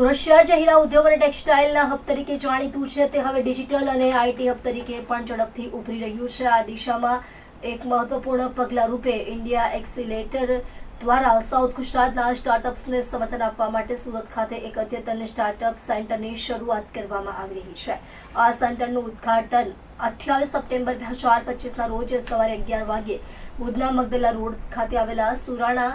સુરત શહેર જે હીરા ઉદ્યોગ અને ટેક્સટાઇલના હબ તરીકે જાણીતું છે. તે હવે ડિજિટલ અને આઈટી હબ તરીકે પણ ઝડપથી ઉભરી રહ્યું છે. આ દિશામાં એક મહત્વપૂર્ણ પગલા રૂપે ઇન્ડિયા એક્સિલેટર દ્વારા સાઉથ ગુજરાતના સ્ટાર્ટઅપ્સને સમર્થન આપવા માટે સુરત ખાતે એક અદ્યતન સ્ટાર્ટઅપ સેન્ટરની શરૂઆત કરવામાં આવી રહી છે. આ સેન્ટરનું ઉદ્ઘાટન અઠ્યાવીસ સપ્ટેમ્બર બે હજાર પચીસના રોજ સવારે અગિયાર વાગ્યે ઉધના મગદલા રોડ ખાતે આવેલા સુરાણા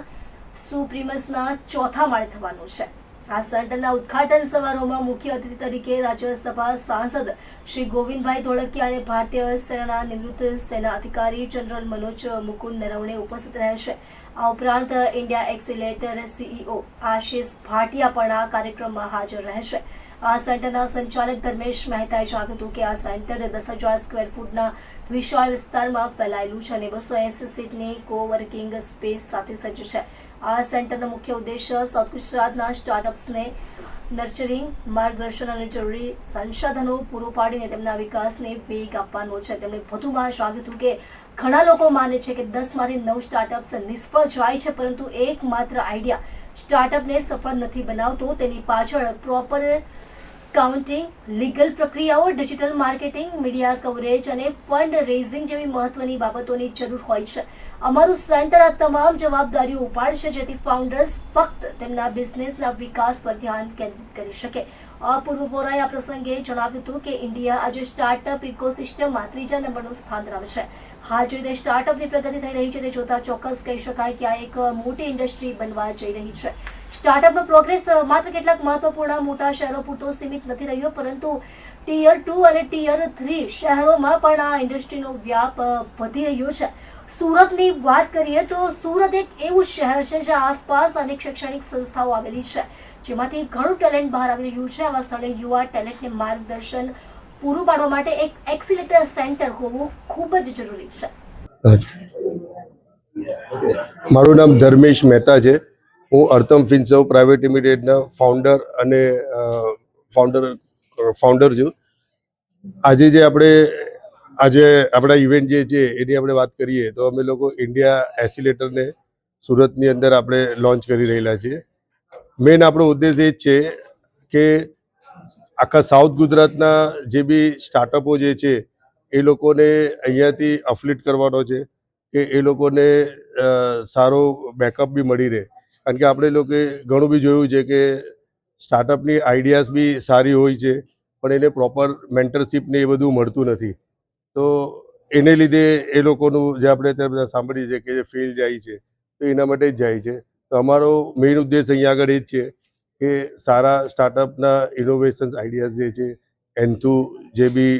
સુપ્રીમસના ચોથા માળે થવાનું છે. આ સેન્ટરના ઉદ્ઘાટન સમારોહમાં મુખ્ય અતિથિ તરીકે રાજ્યસભા સાંસદ શ્રી ગોવિંદભાઈ ધોળકિયા અને ભારતીય સેનાના નિવૃત્ત સેના અધિકારી જનરલ મનોજ મુકુંદ નરવણે ઉપસ્થિત રહેશે. આ ઉપરાંત India accelerator CEO Ashish Bhatia પણ આ કાર્યક્રમમાં હાજર રહેશે. આ સેન્ટરના સંચાલક ધર્મેશ મહેતાએ જણાવ્યું હતું કે આ સેન્ટર દસ હજાર સ્ક્વેર ફૂટના વિશાળ વિસ્તારમાં ફેલાયેલું છે અને બસો એસી સીટની કોવર્કિંગ સ્પેસ સાથે સજ્જ છે. આ સેન્ટરનો મુખ્ય ઉદ્દેશ્ય સાઉથ ગુજરાતના સ્ટાર્ટઅપ્સને નર્ચરિંગ માર્ગદર્શન અને જરૂરી સંસાધનો પૂરું પાડીને તેમના વિકાસને વેગ આપવાનો છે. તેમણે વધુમાં જણાવ્યું હતું કે ઘણા લોકો માને છે કે દસમાંથી નવ સ્ટાર્ટઅપ્સ નિષ્ફળ જાય છે, પરંતુ એકમાત્ર આઈડિયા સ્ટાર્ટઅપને સફળ નથી બનાવતો. તેની પાછળ પ્રોપર કાઉન્ટિંગ લીગલ પ્રક્રિયાઓ ડિજિટલ માર્કેટિંગ મીડિયા કવરેજ અને ફંડ રેઝિંગ જેવી મહત્વની બાબતોની જરૂર હોય છે. અમારું સેન્ટર આ તમામ જવાબદારીઓ ઉપાડશે જેથી ફાઉન્ડર્સ ફક્ત તેમના બિઝનેસના વિકાસ પર ધ્યાન કેન્દ્રિત કરી શકે. અપૂર્વ વોરાએ આ પ્રસંગે જણાવ્યું હતું કે ઇન્ડિયા આજે સ્ટાર્ટઅપ ઇકોસિસ્ટમમાં ત્રીજા નંબરનું સ્થાન ધરાવે છે. હાલ જે સ્ટાર્ટઅપની પ્રગતિ થઈ રહી છે, તે જોતા ચોક્કસ કહી શકાય કે આ એક મોટી ઇન્ડસ્ટ્રી બનવા જઈ રહી છે. સ્ટાર્ટઅપનો પ્રોગ્રેસ માત્ર કેટલાક મહત્વપૂર્ણ મોટા શહેરો પૂરતો સીમિત નથી રહ્યો, પરંતુ ટીયર ટુ અને ટીયર થ્રી શહેરોમાં પણ આ ઇન્ડસ્ટ્રીનો વ્યાપ વધી રહ્યો છે. સુરતની વાત કરીએ તો સુરત એક એવું શહેર છે જે આસપાસ અનેક શૈક્ષણિક સંસ્થાઓ આવેલી છે, જેમાંથી ઘણું ટેલેન્ટ બહાર આવી રહ્યું છે. આવા સ્થળે યુવા ટેલેન્ટને માર્ગદર્શન પૂરું પાડવા માટે એક એક્સિલેટર સેન્ટર હોવું ખૂબ જ જરૂરી છે. મારું નામ ધર્મેશ મહેતા છે. હું અર્તમ ફિન્સવ પ્રાઇવેટ લિમિટેડના ફાઉન્ડર અને ફાઉન્ડર ફાઉન્ડર છું. આજે જે આપણે, આજે આપણા ઇવેન્ટ જે છે, એની આપણે વાત કરીએ તો અમે લોકો ઇન્ડિયા એસિલેટરને સુરતની અંદર આપણે લોન્ચ કરી રહેલા છીએ. મેઇન આપણો ઉદ્દેશ એ જ છે કે આખા સાઉથ ગુજરાતના જે બી સ્ટાર્ટઅપો જે છે, એ લોકોને અહીંયાથી અફલિટ કરવાનો છે કે એ લોકોને સારો બેકઅપ બી મળી રહે. કારણ કે આપણે લોકોએ ઘણું બી જોયું છે કે સ્ટાર્ટઅપની આઈડિયાઝ બી સારી હોય છે, પણ એને પ્રોપર મેન્ટરશીપ ને એ બધું મળતું નથી. તો એને લીધે એ લોકોનું જે આપણે અત્યારે બધા સાંભળીએ છીએ કે જે ફેલ જાય છે, તો એના માટે જ જાય છે. તો અમારો મેઇન ઉદ્દેશ અહીંયા આગળ એ જ છે કે સારા સ્ટાર્ટઅપના ઇનોવેશન આઈડિયાઝ જે છે, એન્થુ જે બી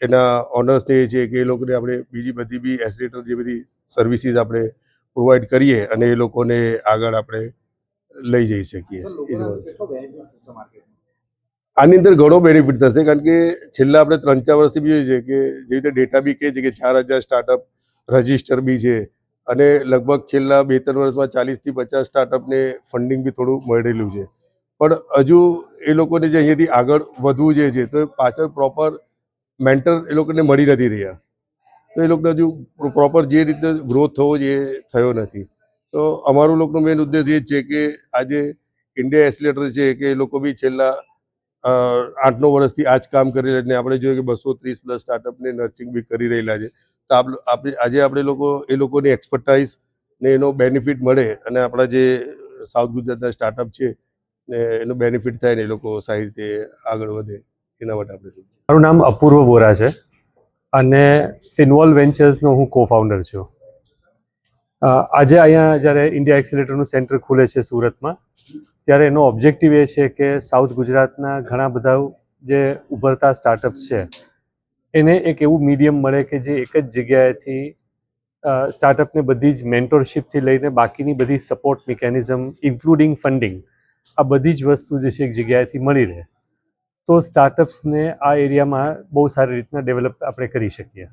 એના ઓનર્સ એ છે કે એ લોકોને આપણે બીજી બધી બી એસરેટર જે બધી સર્વિસીસ આપણે પ્રોવાઈડ કરીએ અને એ લોકોને આગળ આપણે લઈ જઈ શકીએ. આની અંદર ઘણો બેનિફિટ થશે કારણ કે છેલ્લા આપણે ત્રણ ચાર વર્ષથી બી જોઈએ છે કે જે રીતે ડેટા બી કહે છે કે ચાર હજાર સ્ટાર્ટઅપ રજિસ્ટર બી છે અને લગભગ છેલ્લા બે ત્રણ વર્ષમાં ચાલીસથી પચાસ સ્ટાર્ટઅપને ફંડિંગ બી થોડું મળેલું છે. પણ હજુ એ લોકોને જે અહીંયાથી આગળ વધવું જે છે તો પાછળ પ્રોપર મેન્ટર એ લોકોને મળી નથી રહ્યા. તો એ લોકોને હજુ પ્રોપર જે રીતે ગ્રોથ થવો જોઈએ થયો નથી. તો અમારું લોકોનો મેઇન ઉદ્દેશ એ જ છે કે આજે ઇન્ડિયા એસલેટર છે કે એ લોકો બી છેલ્લા આઠ નવ વર્ષથી આ જ કામ કરી રહ્યા છે આપણે જોઈએ કે બસો ત્રીસ પ્લસ સ્ટાર્ટઅપને નર્સિંગ બી કરી રહેલા છે. તો આપ આપણે આજે આપણે લોકો, એ લોકોની એક્સપર્ટાઇઝ ને એનો બેનિફિટ મળે અને આપણા જે સાઉથ ગુજરાતના સ્ટાર્ટઅપ છે ને એનો બેનિફિટ થાય ને એ લોકો સારી રીતે આગળ વધે. એના માટે આપણે મારું નામ અપૂર્વ વોરા છે. અને ફિનવોલ વેન્ચર્સનો હું કો ફાઉન્ડર છું આજે અહીંયા જ્યારે ઇન્ડિયા એક્સિલેટરનું સેન્ટર ખુલે છે સુરતમાં, ત્યારે એનો ઓબ્જેક્ટિવ એ છે કે સાઉથ ગુજરાતના ઘણા બધા જે ઉભરતા સ્ટાર્ટઅપ્સ છે, એને એક એવું મીડિયમ મળે કે જે એક જ જગ્યાએથી સ્ટાર્ટઅપને બધી જ મેન્ટોરશિપથી લઈને બાકીની બધી સપોર્ટ મિકેનિઝમ ઇન્ક્લુડિંગ ફંડિંગ આ બધી જ વસ્તુ જે છે એક જગ્યાએથી મળી રહે. તો સ્ટાર્ટઅપ્સને આ એરિયામાં બહુ સારી રીતના ડેવલપ આપણે કરી શકીએ.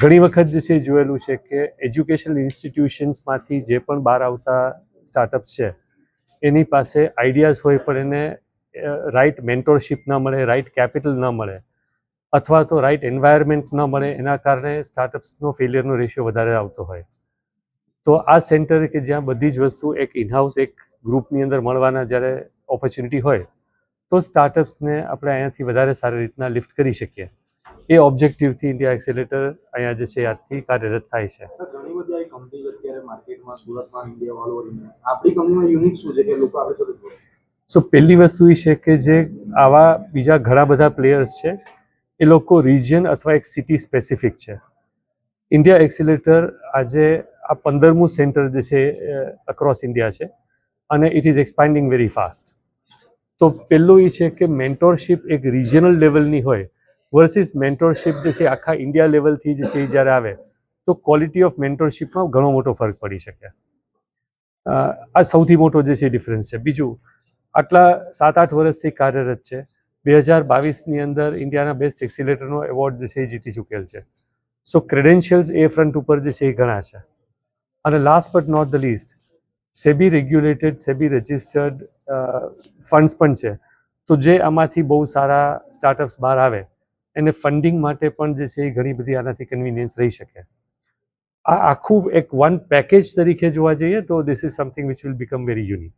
ઘણી વખત જે છે જોયેલું છે કે એજ્યુકેશનલ ઇન્સ્ટિટ્યુશન્સમાંથી જે પણ બહાર આવતા સ્ટાર્ટઅપ્સ છે, એની પાસે આઈડિયાઝ હોય પણ એને રાઇટ મેન્ટોરશિપ ન મળે રાઇટ કેપિટલ ન મળે, અથવા તો રાઇટ એન્વાયરમેન્ટ ન મળે, એના કારણે સ્ટાર્ટઅપ્સનો ફેલિયરનો રેશિયો વધારે આવતો હોય. તો આ સેન્ટર કે જ્યાં બધી જ વસ્તુ એક ઇનહાઉસ એક ગ્રુપની અંદર મળવાના જ્યારે ઓપોર્ચ્યુનિટી હોય તો સ્ટાર્ટઅપ્સને આપણે અહીંયાથી વધારે સારી રીતના લિફ્ટ કરી શકીએ. એ ઓબ્જેક્ટિવથી ઇન્ડિયા એક્સેલેટર અહીંયા જે છે આજથી કાર્યરત થાય છે. ઘણી બધી આવી કંપનીઝ અત્યારે માર્કેટમાં સુરતમાં ઇન્ડિયા ઓલ આપણી કંપનીમાં યુનિક શું છે કે લોકો આપણી સાથે સો પહેલી વસ્તુ એ છે કે જે આવા બીજા ઘણા બધા પ્લેયર્સ છે એ લોકો રિજિયન અથવા એક સિટી સ્પેસિફિક છે. ઇન્ડિયા એક્સિલેટર આજે આ પંદરમું સેન્ટર જે છે અક્રોસ ઇન્ડિયા છે અને it is expanding very fast તો પહેલું એ છે કે મેન્ટોરશિપ એક રિજનલ લેવલની હોય. વર્સિસ મેન્ટોરશિપ જે છે આખા ઇન્ડિયા લેવલથી જે છે એ જ્યારે આવે, તો ક્વોલિટી ઓફ મેન્ટોરશિપમાં ઘણો મોટો ફરક પડી શકે. આ સૌથી મોટો જે છે ડિફરન્સ છે. બીજું, આટલા સાત આઠ વર્ષથી કાર્યરત છે. બે હજાર બાવીસની અંદર ઇન્ડિયાના બેસ્ટ એક્સિલેટરનો એવોર્ડ જે છે એ જીતી ચૂકેલ છે. સો ક્રેડેન્શિયલ્સ એ ફ્રન્ટ ઉપર જે છે એ ઘણા છે. અને last but not the least SEBI regulated, SEBI registered funds પણ છે. તો જે આમાંથી બહુ સારા સ્ટાર્ટઅપ્સ બહાર આવે, એને ફંડિંગ માટે પણ જે છે એ ઘણી બધી આનાથી કન્વિનિયન્સ રહી શકે. આ આખું એક વન પેકેજ તરીકે જોવા જઈએ તો this is something which will become very unique